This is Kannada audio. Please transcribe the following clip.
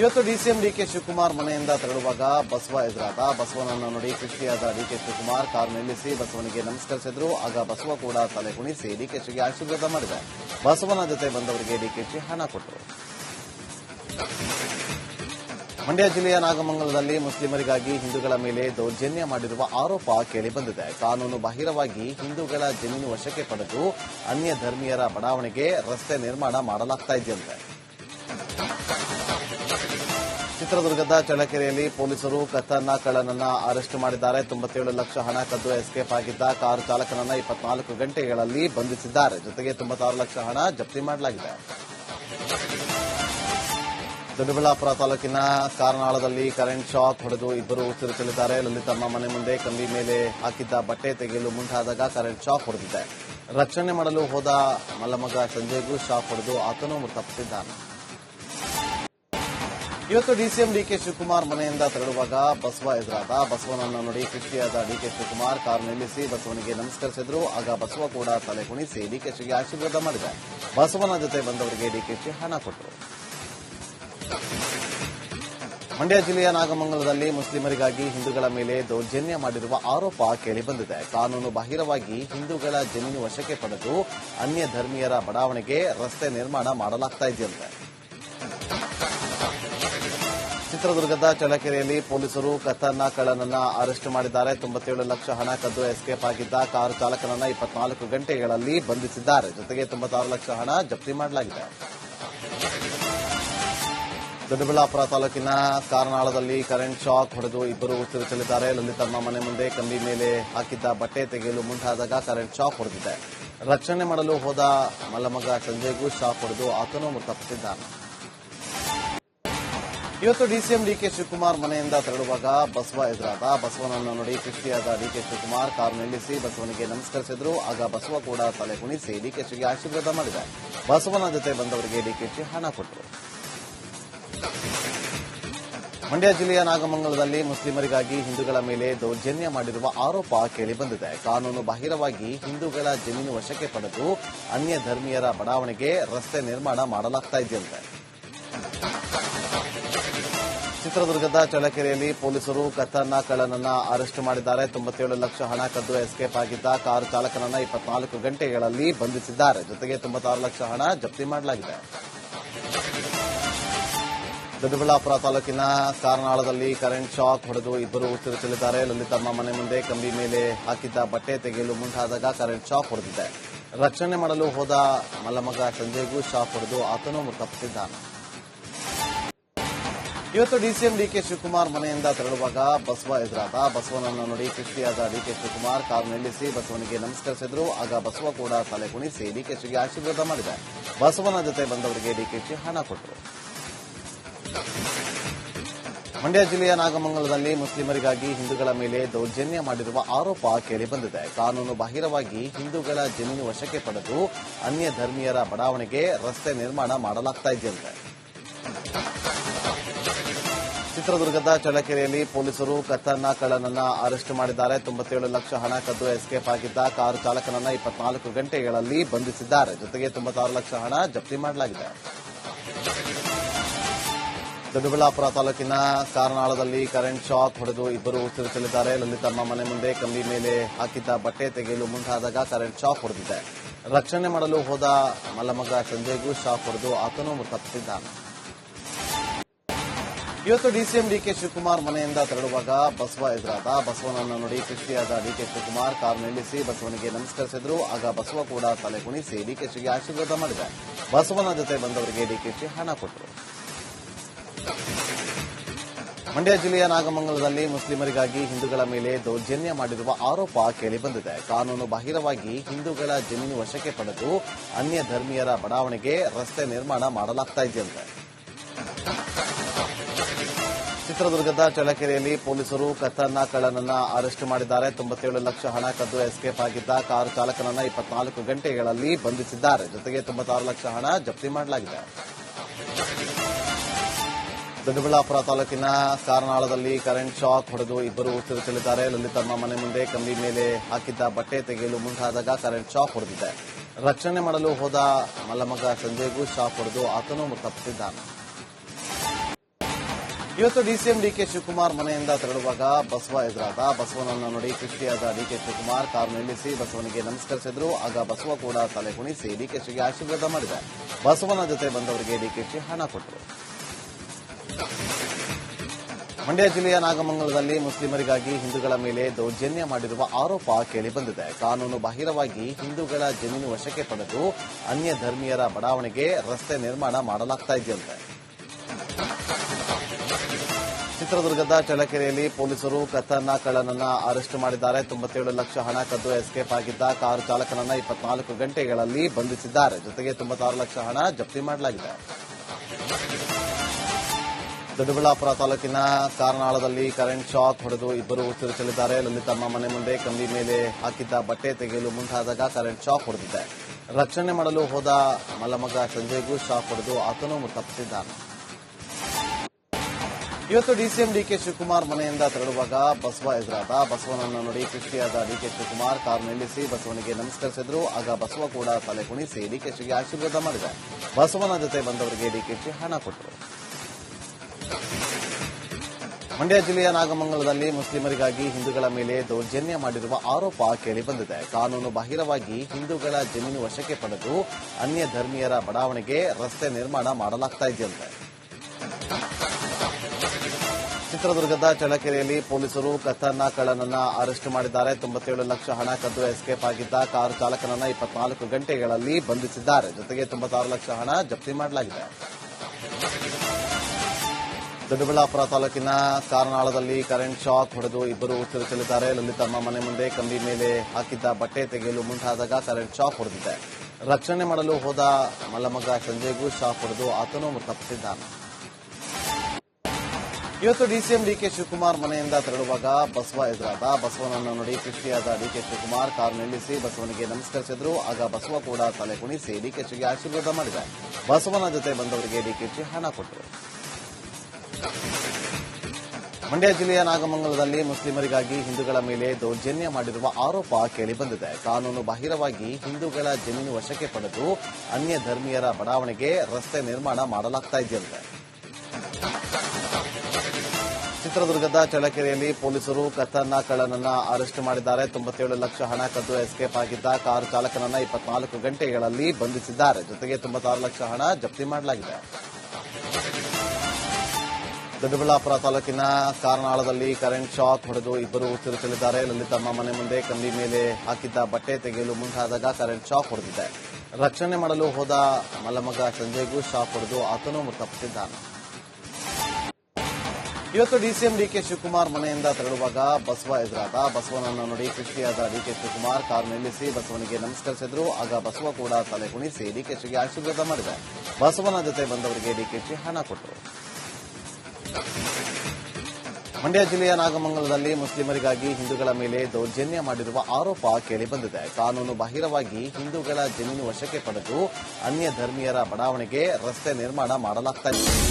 ಇವತ್ತು ಡಿಸಿಎಂ ಡಿಕೆ ಶಿವಕುಮಾರ್ ಮನೆಯಿಂದ ತೆರಳುವಾಗ ಬಸವ ಎದುರಾದ ಬಸವನನ್ನು ನೋಡಿ ಖುಷಿಯಾದ ಡಿಕೆ ಶಿವಕುಮಾರ್ ಕಾರು ನಿಲ್ಲಿಸಿ ಬಸವನಿಗೆ ನಮಸ್ಕರಿಸಿದ್ರು. ಆಗ ಬಸವ ಕೂಡ ತಲೆ ಕುಣಿಸಿ ಡಿಕೆಶಿಗೆ ಆಶೀರ್ವಾದ ಮಾಡಿದ ಬಸವನ ಜೊತೆ ಬಂದವರಿಗೆ ಡಿಕೆಶಿ ಹಣ ಕೊಟ್ಟರು. ಮಂಡ್ಯ ಜಿಲ್ಲೆಯ ನಾಗಮಂಗಲದಲ್ಲಿ ಮುಸ್ಲಿಮರಿಗಾಗಿ ಹಿಂದೂಗಳ ಮೇಲೆ ದೌರ್ಜನ್ಯ ಮಾಡಿರುವ ಆರೋಪ ಕೇಳಿಬಂದಿದೆ ಕಾನೂನು ಬಾಹಿರವಾಗಿ ಹಿಂದೂಗಳ ಜಮೀನು ವಶಕ್ಕೆ ಪಡೆದು ಅನ್ಯ ಧರ್ಮೀಯರ ಬಡಾವಣೆಗೆ ರಸ್ತೆ ನಿರ್ಮಾಣ ಮಾಡಲಾಗ್ತಾ ಇದೆಯಂತೆ. ಚಿತ್ರದುರ್ಗದ ಚಳ್ಳಕೆರೆಯಲ್ಲಿ ಪೊಲೀಸರು ಕತ್ತನ್ನ ಕಳ್ಳನನ್ನ ಅರೆಸ್ಟ್ ಮಾಡಿದ್ದಾರೆ. ತೊಂಬತ್ತೇಳು ಲಕ್ಷ ಹಣ ಕದ್ದು ಎಸ್ಕೇಪ್ ಆಗಿದ್ದ ಕಾರು ಚಾಲಕನನ್ನ ಇಪ್ಪತ್ನಾಲ್ಕು ಗಂಟೆಗಳಲ್ಲಿ ಬಂಧಿಸಿದ್ದಾರೆ. ಜೊತೆಗೆ ತೊಂಬತ್ತಾರು ಲಕ್ಷ ಹಣ ಜಪ್ತಿ ಮಾಡಲಾಗಿದೆ. ದೊಡ್ಡಬಳ್ಳಾಪುರ ತಾಲೂಕಿನ ಕಾರ್ನಾಳದಲ್ಲಿ ಕರೆಂಟ್ ಶಾಕ್ ಹೊಡೆದು ಇಬ್ಬರು ಸಿರುಚಲಿದ್ದಾರೆ ಅಲ್ಲಿ ತಮ್ಮ ಮನೆ ಮುಂದೆ ಕಂಬಿ ಮೇಲೆ ಹಾಕಿದ್ದ ಬಟ್ಟೆ ತೆಗೆಯಲು ಮುಂದಾದಾಗ ಕರೆಂಟ್ ಶಾಕ್ ಹೊಡೆದಿದೆ. ರಕ್ಷಣೆ ಮಾಡಲು ಹೋದ ಮಲ್ಲಮಗ ಸಂಜಯ್ಗೂ ಶಾಕ್ ಹೊಡೆದು ಆತನೂ ಮೃತಪಟ್ಟಿದ್ದಾನೆ. ಇವತ್ತು ಡಿಸಿಎಂ ಡಿಕೆ ಶಿವಕುಮಾರ್ ಮನೆಯಿಂದ ತೆರಳುವಾಗ ಬಸವ ಎದುರಾದ. ಬಸವನನ್ನು ನೋಡಿ ಖುಷಿಯಾದ ಡಿಕೆ ಶಿವಕುಮಾರ್ ಕಾರ್ ನಿಲ್ಲಿಸಿ ಬಸವನಿಗೆ ನಮಸ್ಕರಿಸಿದ್ರು. ಆಗ ಬಸವ ಕೂಡ ತಲೆ ಕುಣಿಸಿ ಡಿಕೆಶಿಗೆ ಆಶೀರ್ವಾದ ಮಾಡಿದ. ಬಸವನ ಜೊತೆ ಬಂದವರಿಗೆ ಡಿ ಡಿಕೆಶಿ ಹಣ ಕೊಟ್ಟರು. ಮಂಡ್ಯ ಜಿಲ್ಲೆಯ ನಾಗಮಂಗಲದಲ್ಲಿ ಮುಸ್ಲಿಮರಿಗಾಗಿ ಹಿಂದೂಗಳ ಮೇಲೆ ದೌರ್ಜನ್ಯ ಮಾಡಿರುವ ಆರೋಪ ಕೇಳಿಬಂದಿದೆ ಕಾನೂನು ಬಾಹಿರವಾಗಿ ಹಿಂದೂಗಳ ಜಮೀನು ವಶಕ್ಕೆ ಪಡೆದು ಅನ್ಯ ಧರ್ಮೀಯರ ಬಡಾವಣೆಗೆ ರಸ್ತೆ ನಿರ್ಮಾಣ ಮಾಡಲಾಗ್ತಾ ಇದೆಯಂತೆ. ಚಿತ್ರದುರ್ಗದ ಚಳ್ಳಕೆರೆಯಲ್ಲಿ ಪೊಲೀಸರು ಕಥನ ಕಳ್ಳನನ್ನ ಅರೆಸ್ಟ್ ಮಾಡಿದ್ದಾರೆ. ತೊಂಬತ್ತೇಳು ಲಕ್ಷ ಹಣ ಕದ್ದು ಎಸ್ಕೇಪ್ ಆಗಿದ್ದ ಕಾರು ಚಾಲಕನನ್ನ ಇಪ್ಪತ್ನಾಲ್ಕು ಗಂಟೆಗಳಲ್ಲಿ ಬಂಧಿಸಿದ್ದಾರೆ. ಜೊತೆಗೆ ತೊಂಬತ್ತಾರು ಲಕ್ಷ ಹಣ ಜಪ್ತಿ ಮಾಡಲಾಗಿದೆ. ದೊಡ್ಡಬಳ್ಳಾಪುರ ತಾಲೂಕಿನ ಕಾರನಾಳದಲ್ಲಿ ಕರೆಂಟ್ ಶಾಕ್ ಹೊಡೆದು ಇಬ್ಬರು ಉಸಿರುಚಲಿದ್ದಾರೆ ಲಲಿತಮ್ಮ ಮನೆ ಮುಂದೆ ಕಂಬಿ ಮೇಲೆ ಹಾಕಿದ್ದ ಬಟ್ಟೆ ತೆಗೆಯಲು ಮುಂದಾದಾಗ ಕರೆಂಟ್ ಶಾಕ್ ಹೊಡೆದಿದೆ. ರಕ್ಷಣೆ ಮಾಡಲು ಹೋದ ಮಲ್ಲಮಗ ಸಂಜಯ್ಗೂ ಶಾಕ್ ಹೊಡೆದು ಆತನೂ ಮೃತಪಟ್ಟಿದ್ದಾನೆ. ಇವತ್ತು ಡಿಸಿಎಂ ಡಿಕೆ ಶಿವಕುಮಾರ್ ಮನೆಯಿಂದ ತೆರಳುವಾಗ ಬಸವ ಎದುರಾದ. ಬಸವನನ್ನು ನೋಡಿ ಖುಷಿಯಾದ ಡಿಕೆ ಶಿವಕುಮಾರ್ ಕಾರು ನಿಲ್ಲಿಸಿ ಬಸವನಿಗೆ ನಮಸ್ಕರಿಸಿದ್ರು. ಆಗ ಬಸವ ಕೂಡ ತಲೆ ಕುಣಿಸಿ ಡಿಕೆಶಿಗೆ ಆಶೀರ್ವಾದ ಮಾಡಿದ. ಬಸವನ ಜೊತೆ ಬಂದವರಿಗೆ ಡಿಕೆಶಿ ಹಣ ಕೊಟ್ಟರು. ಮಂಡ್ಯ ಜಿಲ್ಲೆಯ ನಾಗಮಂಗಲದಲ್ಲಿ ಮುಸ್ಲಿಮರಿಗಾಗಿ ಹಿಂದೂಗಳ ಮೇಲೆ ದೌರ್ಜನ್ಯ ಮಾಡಿರುವ ಆರೋಪ ಕೇಳಿಬಂದಿದೆ ಕಾನೂನು ಬಾಹಿರವಾಗಿ ಹಿಂದೂಗಳ ಜಮೀನು ವಶಕ್ಕೆ ಪಡೆದು ಅನ್ಯ ಧರ್ಮೀಯರ ಬಡಾವಣೆಗೆ ರಸ್ತೆ ನಿರ್ಮಾಣ ಮಾಡಲಾಗ್ತಾ ಇದೆಯಂತೆ. ಚಿತ್ರದುರ್ಗದ ಚಳ್ಳಕೆರೆಯಲ್ಲಿ ಪೊಲೀಸರು ಕಥನ ಅರೆಸ್ಟ್ ಮಾಡಿದ್ದಾರೆ. ತೊಂಬತ್ತೇಳು ಲಕ್ಷ ಹಣ ಕದ್ದು ಎಸ್ಕೇಪ್ ಆಗಿದ್ದ ಕಾರು ಚಾಲಕನನ್ನ ಇಪ್ಪತ್ನಾಲ್ಕು ಗಂಟೆಗಳಲ್ಲಿ ಬಂಧಿಸಿದ್ದಾರೆ. ಜೊತೆಗೆ ತೊಂಬತ್ತಾರು ಲಕ್ಷ ಹಣ ಜಪ್ತಿ ಮಾಡಲಾಗಿದೆ. ದೊಡ್ಡಬಳ್ಳಾಪುರ ತಾಲೂಕಿನ ಕಾರ್ನಾಳದಲ್ಲಿ ಕರೆಂಟ್ ಶಾಕ್ ಹೊಡೆದು ಇಬ್ಬರು ಉಸಿರುಚಲಿದ್ದಾರೆ ಲಲಿತಮ್ಮ ಮನೆ ಮುಂದೆ ಕಂಬಿ ಮೇಲೆ ಹಾಕಿದ್ದ ಬಟ್ಟೆ ತೆಗೆಯಲು ಮುಂದಾದಾಗ ಕರೆಂಟ್ ಶಾಕ್ ಹೊಡೆದಿದೆ. ರಕ್ಷಣೆ ಮಾಡಲು ಹೋದ ಮಲ್ಲಮಗ ಸಂಜಯ್ಗೂ ಶಾಕ್ ಹೊಡೆದು ಆತನೂ ಮೃತಪಟ್ಟಿದ್ದಾನೆ. ಇವತ್ತು ಡಿಸಿಎಂ ಡಿಕೆ ಶಿವಕುಮಾರ್ ಮನೆಯಿಂದ ತೆರಳುವಾಗ ಬಸವ ಎದುರಾದ. ಬಸವನನ್ನು ನೋಡಿ ಕೃಷಿಯಾದ ಡಿಕೆ ಶಿವಕುಮಾರ್ ಕಾರು ನಿಲ್ಲಿಸಿ ಬಸವನಿಗೆ ನಮಸ್ಕರಿಸಿದ್ರು. ಆಗ ಬಸವ ಕೂಡ ತಲೆ ಕುಣಿಸಿ ಡಿಕೆಶಿಗೆ ಆಶೀರ್ವಾದ ಮಾಡಿದೆ. ಬಸವನ ಜೊತೆ ಬಂದವರಿಗೆ ಡಿಕೆಶಿ ಹಣ ಕೊಟ್ಟರು. ಮಂಡ್ಯ ಜಿಲ್ಲೆಯ ನಾಗಮಂಗಲದಲ್ಲಿ ಮುಸ್ಲಿಮರಿಗಾಗಿ ಹಿಂದೂಗಳ ಮೇಲೆ ದೌರ್ಜನ್ಯ ಮಾಡಿರುವ ಆರೋಪ ಕೇಳಿಬಂದಿದೆ ಕಾನೂನು ಬಾಹಿರವಾಗಿ ಹಿಂದೂಗಳ ಜಮೀನು ವಶಕ್ಕೆ ಪಡೆದು ಅನ್ಯ ಧರ್ಮೀಯರ ಬಡಾವಣೆಗೆ ರಸ್ತೆ ನಿರ್ಮಾಣ ಮಾಡಲಾಗ್ತಾ ಇದೆಯಂತೆ ಚಿತ್ರದುರ್ಗದ ಚಳ್ಳಕೆರೆಯಲ್ಲಿ ಪೊಲೀಸರು ಕಥನ ಕಳ್ಳನನ್ನ ಅರೆಸ್ಟ್ ಮಾಡಿದ್ದಾರೆ. ತೊಂಬತ್ತೇಳು ಲಕ್ಷ ಹಣ ಕದ್ದು ಎಸ್ಕೇಪ್ ಆಗಿದ್ದ ಕಾರು ಚಾಲಕನನ್ನ ಇಪ್ಪತ್ನಾಲ್ಕು ಗಂಟೆಗಳಲ್ಲಿ ಬಂಧಿಸಿದ್ದಾರೆ. ಜೊತೆಗೆ ತೊಂಬತ್ತಾರು ಲಕ್ಷ ಹಣ ಜಪ್ತಿ ಮಾಡಲಾಗಿದೆ. ದೊಡ್ಡಬಳ್ಳಾಪುರ ತಾಲೂಕಿನ ಕಾರ್ನಾಳದಲ್ಲಿ ಕರೆಂಟ್ ಶಾಕ್ ಹೊಡೆದು ಇಬ್ಬರು ಉಸಿರುತ್ತಲಿದ್ದಾರೆ ಲಲಿತಮ್ಮ ಮನೆ ಮುಂದೆ ಕಂಬಿ ಮೇಲೆ ಹಾಕಿದ್ದ ಬಟ್ಟೆ ತೆಗೆಯಲು ಮುಂದಾದಾಗ ಕರೆಂಟ್ ಶಾಕ್ ಹೊಡೆದಿದೆ. ರಕ್ಷಣೆ ಮಾಡಲು ಹೋದ ಮಲ್ಲಮಗ ಸಂಜಯ್ಗೂ ಶಾಕ್ ಹೊಡೆದು ಆತನೂ ಮೃತಪಟ್ಟಿದ್ದಾನೆ. ಇವತ್ತು ಡಿಸಿಎಂ ಡಿಕೆ ಶಿವಕುಮಾರ್ ಮನೆಯಿಂದ ತೆರಳುವಾಗ ಬಸವ ಎದುರಾದ. ಬಸವನನ್ನು ನೋಡಿ ಖುಷಿಯಾದ ಡಿಕೆ ಶಿವಕುಮಾರ್ ಕಾರು ನಿಲ್ಲಿಸಿ ಬಸವನಿಗೆ ನಮಸ್ಕರಿಸಿದ್ರು. ಆಗ ಬಸವ ಕೂಡ ತಲೆ ಕುಣಿಸಿ ಡಿಕೆಶಿಗೆ ಆಶೀರ್ವಾದ ಮಾಡಿದ. ಬಸವನ ಜೊತೆ ಬಂದವರಿಗೆ ಡಿಕೆಶಿ ಹಣ ಕೊಟ್ಟರು. ಮಂಡ್ಯ ಜಿಲ್ಲೆಯ ನಾಗಮಂಗಲದಲ್ಲಿ ಮುಸ್ಲಿಮರಿಗಾಗಿ ಹಿಂದೂಗಳ ಮೇಲೆ ದೌರ್ಜನ್ಯ ಮಾಡಿರುವ ಆರೋಪ ಕೇಳಿಬಂದಿದೆ ಕಾನೂನು ಬಾಹಿರವಾಗಿ ಹಿಂದೂಗಳ ಜಮೀನು ವಶಕ್ಕೆ ಪಡೆದು ಅನ್ಯ ಧರ್ಮೀಯರ ಬಡಾವಣೆಗೆ ರಸ್ತೆ ನಿರ್ಮಾಣ ಮಾಡಲಾಗ್ತಾ ಇದೆಯಂತೆ. ಚಿತ್ರದುರ್ಗದ ಚಳ್ಳಕೆರೆಯಲ್ಲಿ ಪೊಲೀಸರು ಕತನ ಕಳ್ಳನನ್ನ ಅರೆಸ್ಟ್ ಮಾಡಿದ್ದಾರೆ. ತೊಂಬತ್ತೇಳು ಲಕ್ಷ ಹಣ ಕದ್ದು ಎಸ್ಕೇಪ್ ಆಗಿದ್ದ ಕಾರು ಚಾಲಕನನ್ನ ಇಪ್ಪತ್ನಾಲ್ಕು ಗಂಟೆಗಳಲ್ಲಿ ಬಂಧಿಸಿದ್ದಾರೆ. ಜೊತೆಗೆ ತೊಂಬತ್ತಾರು ಲಕ್ಷ ಹಣ ಜಪ್ತಿ ಮಾಡಲಾಗಿದೆ. ದೊಡ್ಡಬಳ್ಳಾಪುರ ತಾಲೂಕಿನ ಕಾರನಾಳದಲ್ಲಿ ಕರೆಂಟ್ ಶಾಕ್ ಹೊಡೆದು ಇಬ್ಬರು ಅಲ್ಲಿ ತಮ್ಮ ಮನೆ ಮುಂದೆ ಕಂಬಿ ಮೇಲೆ ಹಾಕಿದ್ದ ಬಟ್ಟೆ ತೆಗೆಯಲು ಮುಂದಾದಾಗ ಕರೆಂಟ್ ಶಾಕ್ ಹೊಡೆದಿದೆ. ರಕ್ಷಣೆ ಮಾಡಲು ಹೋದ ಮಲ್ಲಮಗ ಸಂಜಯ್ಗೂ ಶಾಕ್ ಹೊಡೆದು ಆತನೂ ಮೃತಪಟ್ಟಿದ್ದಾನೆ. ಇವತ್ತು ಡಿಸಿಎಂ ಡಿಕೆ ಶಿವಕುಮಾರ್ ಮನೆಯಿಂದ ತೆರಳುವಾಗ ಬಸವ ಎದುರಾದ. ಬಸವನನ್ನು ನೋಡಿ ಡಿ ಡಿಕೆ ಶಿವಕುಮಾರ್ ಕಾರು ನಿಲ್ಲಿಸಿ ಬಸವನಿಗೆ ನಮಸ್ಕರಿಸಿದ್ರು. ಆಗ ಬಸವ ಕೂಡ ತಲೆ ಕುಣಿಸಿ ಡಿಕೆಶಿಗೆ ಆಶೀರ್ವಾದ ಮಾಡಿದ. ಬಸವನ ಜೊತೆ ಬಂದವರಿಗೆ ಡಿಕೆಶಿ ಹಣ ಕೊಟ್ಟರು. ಮಂಡ್ಯ ಜಿಲ್ಲೆಯ ನಾಗಮಂಗಲದಲ್ಲಿ ಮುಸ್ಲಿಮರಿಗಾಗಿ ಹಿಂದೂಗಳ ಮೇಲೆ ದೌರ್ಜನ್ಯ ಮಾಡಿರುವ ಆರೋಪ ಕೇಳಿಬಂದಿದೆ ಕಾನೂನು ಬಾಹಿರವಾಗಿ ಹಿಂದೂಗಳ ಜಮೀನು ವಶಕ್ಕೆ ಪಡೆದು ಅನ್ಯ ಧರ್ಮೀಯರ ಬಡಾವಣೆಗೆ ರಸ್ತೆ ನಿರ್ಮಾಣ ಮಾಡಲಾಗ್ತಾ ಇದೆಯಂತೆ. ಚಿತ್ರದುರ್ಗದ ಚಳ್ಳಕೆರೆಯಲ್ಲಿ ಪೊಲೀಸರು ಕಥನ ಕಳ್ಳನನ್ನ ಅರೆಸ್ಟ್ ಮಾಡಿದ್ದಾರೆ. ತೊಂಬತ್ತೇಳು ಲಕ್ಷ ಹಣ ಕದ್ದು ಎಸ್ಕೇಪ್ ಆಗಿದ್ದ ಕಾರು ಚಾಲಕನನ್ನ ಇಪ್ಪತ್ನಾಲ್ಕು ಗಂಟೆಗಳಲ್ಲಿ ಬಂಧಿಸಿದ್ದಾರೆ. ಜೊತೆಗೆ ತೊಂಬತ್ತಾರು ಲಕ್ಷ ಹಣ ಜಪ್ತಿ ಮಾಡಲಾಗಿದೆ. ದೊಡ್ಡಬಳ್ಳಾಪುರ ತಾಲೂಕಿನ ಕಾರ್ನಾಳದಲ್ಲಿ ಕರೆಂಟ್ ಶಾಕ್ ಹೊಡೆದು ಇಬ್ಬರು ಉಸಿರು ಚೆಲ್ಲಿದ್ದಾರೆ ತಮ್ಮ ಮನೆ ಮುಂದೆ ಕಂಬಿ ಮೇಲೆ ಹಾಕಿದ್ದ ಬಟ್ಟೆ ತೆಗೆಯಲು ಮುಂದಾದಾಗ ಕರೆಂಟ್ ಶಾಕ್ ಹೊಡೆದಿದೆ. ರಕ್ಷಣೆ ಮಾಡಲು ಹೋದ ಮಲಮಗ ಸಂಜಯ್ಗೂ ಶಾಕ್ ಹೊಡೆದು ಆತನೂ ಮೃತಪಟ್ಟಿದ್ದಾನೆ. ಇವತ್ತು ಡಿಸಿಎಂ ಡಿಕೆ ಶಿವಕುಮಾರ್ ಮನೆಯಿಂದ ತೆರಳುವಾಗ ಬಸವ ಎದುರಾದ. ಬಸವನನ್ನು ನೋಡಿ ಕೃಷಿಯಾದ ಡಿಕೆ ಶಿವಕುಮಾರ್ ಕಾರ್ ನಿಲ್ಲಿಸಿ ಬಸವನಿಗೆ ನಮಸ್ಕರಿಸಿದ್ರು. ಆಗ ಬಸವ ಕೂಡ ತಲೆ ಕುಣಿಸಿ ಡಿಕೆಶಿಗೆ ಆಶೀರ್ವಾದ ಮಾಡಿದ. ಬಸವನ ಜೊತೆ ಬಂದವರಿಗೆ ಡಿಕೆಶಿ ಹಣ ಕೊಟ್ಟರು. ಮಂಡ್ಯ ಜಿಲ್ಲೆಯ ನಾಗಮಂಗಲದಲ್ಲಿ ಮುಸ್ಲಿಮರಿಗಾಗಿ ಹಿಂದೂಗಳ ಮೇಲೆ ದೌರ್ಜನ್ಯ ಮಾಡಿರುವ ಆರೋಪ ಕೇಳಿಬಂದಿದೆ ಕಾನೂನು ಬಾಹಿರವಾಗಿ ಹಿಂದೂಗಳ ಜಮೀನು ವಶಕ್ಕೆ ಪಡೆದು ಅನ್ಯ ಧರ್ಮೀಯರ ಬಡಾವಣೆಗೆ ರಸ್ತೆ ನಿರ್ಮಾಣ ಮಾಡಲಾಗ್ತಾ ಇದೆಯಂತೆ ಚಿತ್ರದುರ್ಗದ ಚಳ್ಳಕೆರೆಯಲ್ಲಿ ಪೊಲೀಸರು ಕಥನ ಕಳ್ಳನನ್ನ ಅರೆಸ್ಟ್ ಮಾಡಿದ್ದಾರೆ. ತೊಂಬತ್ತೇಳು ಲಕ್ಷ ಹಣ ಕದ್ದು ಎಸ್ಕೇಪ್ ಆಗಿದ್ದ ಕಾರು ಚಾಲಕನನ್ನ ಇಪ್ಪತ್ನಾಲ್ಕು ಗಂಟೆಗಳಲ್ಲಿ ಬಂಧಿಸಿದ್ದಾರೆ. ಜೊತೆಗೆ ತೊಂಬತ್ತಾರು ಲಕ್ಷ ಹಣ ಜಪ್ತಿ ಮಾಡಲಾಗಿದೆ. ದೊಡ್ಡಬಳ್ಳಾಪುರ ತಾಲೂಕಿನ ಕಾರನಾಳದಲ್ಲಿ ಕರೆಂಟ್ ಶಾಕ್ ಹೊಡೆದು ಇಬ್ಬರು ಉಸಿರು ಚೆಲ್ಲಿದ್ದಾರೆ ಲಲಿತಮ್ಮ ಮನೆ ಮುಂದೆ ಕಂಬಿ ಮೇಲೆ ಹಾಕಿದ್ದ ಬಟ್ಟೆ ತೆಗೆಯಲು ಮುಂದಾದಾಗ ಕರೆಂಟ್ ಶಾಕ್ ಹೊಡೆದಿದೆ. ರಕ್ಷಣೆ ಮಾಡಲು ಹೋದ ಮಲ್ಲಮಗ ಸಂಜಯ್ಗೂ ಶಾಕ್ ಹೊಡೆದು ಆತನೂ ಮೃತಪಟ್ಟಿದ್ದಾನೆ. ಇವತ್ತು ಡಿಸಿಎಂ ಡಿಕೆ ಶಿವಕುಮಾರ್ ಮನೆಯಿಂದ ತೆರಳುವಾಗ ಬಸವ ಎದುರಾದ. ಬಸವನನ್ನು ನೋಡಿ ಕೃಷಿಯಾದ ಡಿಕೆ ಶಿವಕುಮಾರ್ ಕಾರು ನಿಲ್ಲಿಸಿ ಬಸವನಿಗೆ ನಮಸ್ಕರಿಸಿದ್ರು ಆಗ ಬಸವ ಕೂಡ ತಲೆ ಕುಣಿಸಿ ಡಿಕೆಶಿಗೆ ಆಶೀರ್ವಾದ ಮಾಡಿದ. ಬಸವನ ಜೊತೆ ಬಂದವರಿಗೆ ಡಿಕೆಶಿ ಹಣ ಕೊಟ್ಟರು. ಮಂಡ್ಯ ಜಿಲ್ಲೆಯ ನಾಗಮಂಗಲದಲ್ಲಿ ಮುಸ್ಲಿಮರಿಗಾಗಿ ಹಿಂದೂಗಳ ಮೇಲೆ ದೌರ್ಜನ್ಯ ಮಾಡಿರುವ ಆರೋಪ ಕೇಳಿಬಂದಿದೆ ಕಾನೂನು ಬಾಹಿರವಾಗಿ ಹಿಂದೂಗಳ ಜಮೀನು ವಶಕ್ಕೆ ಪಡೆದು ಅನ್ಯ ಧರ್ಮೀಯರ ಬಡಾವಣೆಗೆ ರಸ್ತೆ ನಿರ್ಮಾಣ ಮಾಡಲಾಗ್ತಾ ಇದೆಯಂತೆ ಚಿತ್ರದುರ್ಗದ ಚಳ್ಳಕೆರೆಯಲ್ಲಿ ಪೊಲೀಸರು ಕತ್ತನ್ನ ಕಳ್ಳನನ್ನ ಅರೆಸ್ಟ್ ಮಾಡಿದ್ದಾರೆ. ತೊಂಬತ್ತೇಳು ಲಕ್ಷ ಹಣ ಕದ್ದು ಎಸ್ಕೇಪ್ ಆಗಿದ್ದ ಕಾರು ಚಾಲಕನನ್ನ ಇಪ್ಪತ್ನಾಲ್ಕು ಗಂಟೆಗಳಲ್ಲಿ ಬಂಧಿಸಿದ್ದಾರೆ. ಜೊತೆಗೆ ತೊಂಬತ್ತಾರು ಲಕ್ಷ ಹಣ ಜಪ್ತಿ ಮಾಡಲಾಗಿದೆ. ದೊಡ್ಡಬಳ್ಳಾಪುರ ತಾಲೂಕಿನ ಕಾರ್ನಾಳದಲ್ಲಿ ಕರೆಂಟ್ ಶಾಕ್ ಹೊಡೆದು ಇಬ್ಬರು ಉಸಿರು ಚೆಲ್ಲಿದ್ದಾರೆ ಲಲಿತಮ್ಮ ಮನೆ ಮುಂದೆ ಕಂಬಿ ಮೇಲೆ ಹಾಕಿದ್ದ ಬಟ್ಟೆ ತೆಗೆಯಲು ಮುಂದಾದಾಗ ಕರೆಂಟ್ ಶಾಕ್ ಹೊಡೆದಿದೆ. ರಕ್ಷಣೆ ಮಾಡಲು ಹೋದ ಮಲಮಗ ಸಂಜಯ್ಗೂ ಶಾಕ್ ಹೊಡೆದು ಆತನೂ ಮೃತಪಟ್ಟಿದ್ದಾನೆ. ಇವತ್ತು ಡಿಸಿಎಂ ಡಿಕೆ ಶಿವಕುಮಾರ್ ಮನೆಯಿಂದ ತೆರಳುವಾಗ ಬಸವ ಎದುರಾದ. ಬಸವನನ್ನು ನೋಡಿ ಕೃಷಿಯಾದ ಡಿಕೆ ಶಿವಕುಮಾರ್ ಕಾರು ನಿಲ್ಲಿಸಿ ಬಸವನಿಗೆ ನಮಸ್ಕರಿಸಿದ್ರು. ಆಗ ಬಸವ ಕೂಡ ತಲೆ ಕುಣಿಸಿ ಡಿಕೆಶಿಗೆ ಆಶೀರ್ವಾದ ಮಾಡಿದೆ. ಬಸವನ ಜೊತೆ ಬಂದವರಿಗೆ ಡಿಕೆಶಿ ಹಣ ಕೊಟ್ಟರು. ಮಂಡ್ಯ ಜಿಲ್ಲೆಯ ನಾಗಮಂಗಲದಲ್ಲಿ ಮುಸ್ಲಿಮರಿಗಾಗಿ ಹಿಂದೂಗಳ ಮೇಲೆ ದೌರ್ಜನ್ಯ ಮಾಡಿರುವ ಆರೋಪ ಕೇಳಿಬಂದಿದೆ ಕಾನೂನು ಬಾಹಿರವಾಗಿ ಹಿಂದೂಗಳ ಜಮೀನು ವಶಕ್ಕೆ ಪಡೆದು ಅನ್ಯ ಧರ್ಮೀಯರ ಬಡಾವಣೆಗೆ ರಸ್ತೆ ನಿರ್ಮಾಣ ಮಾಡಲಾಗ್ತಾ ಇದೆ.